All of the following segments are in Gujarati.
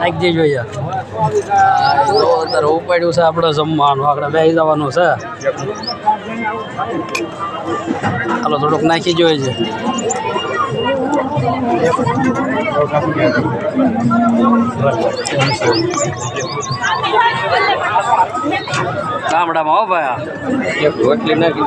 નાખી જોઈએ અત્યારે ઉપાડ્યું છે આપણે જમવાનું. આપણે બેસી જવાનું છે. ચાલો થોડુંક નાખી જોઈએ છે. ગામડામાં હો ભાઈ રોટલી નાખી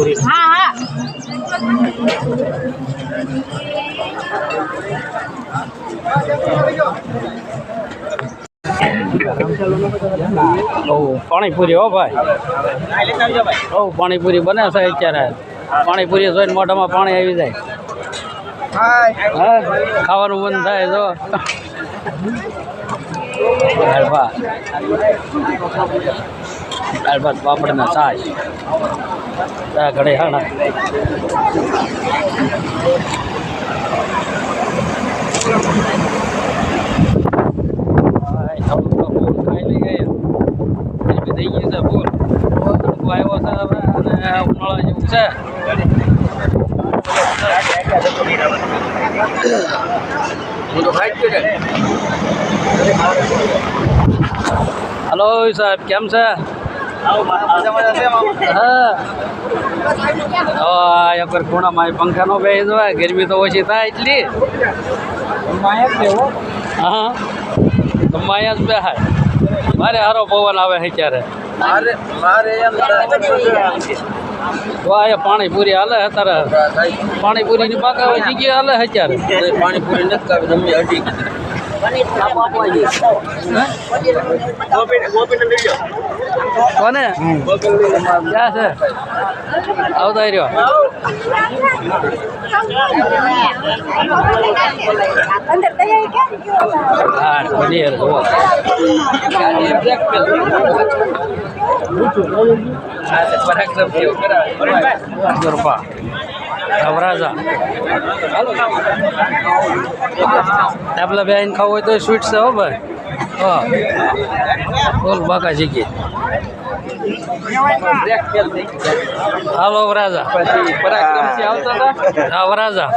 હા હા. પાણીપુરી હો ભાઈ. હો પાણીપુરી બને છે અત્યારે. પાણીપુરી જોઈને મોઢામાં પાણી આવી જાય. ખાવાનું મન થાય તો. દાળ ભાત. દાળ ભાત પાપડ ને છાશ. ચા ઘડે હાણા હાય, થોડુંક તો ફૂલ ખાઈ લઈએ ગરમી થઈ ગઈ છે ફૂલ તડકો આવ્યો છે હવે અને ઉનાળા જેવું છે હું તો ખાઈ જ ગયો હલો સાહેબ કેમ છે હા. પર ખૂણા માય વાર ખૂણામાં પંખાનો બે જવાય ગરમી તો ઓછી થાય એટલી. હા. તો માયા જ બેહાય. મારે હારો પવન આવે છે ત્યારે પાણીપુરી હાલે અત્યારે તારે? પાણીપુરીની પાકા હવે જગ્યાએ હાલે અત્યારે પાણીપુરી નથી ને લઈ અઢી કોને? ક્યાં છે? આવતા રહ્યો. પનીર જુઓ. ગરબા નવરાજા. આપલા બેન ખાવું હોય તો સ્વીટ છે હો ભાઈ. હા. બોલ બાકા શીખી. હાલો વરાજા. હા વરાજા.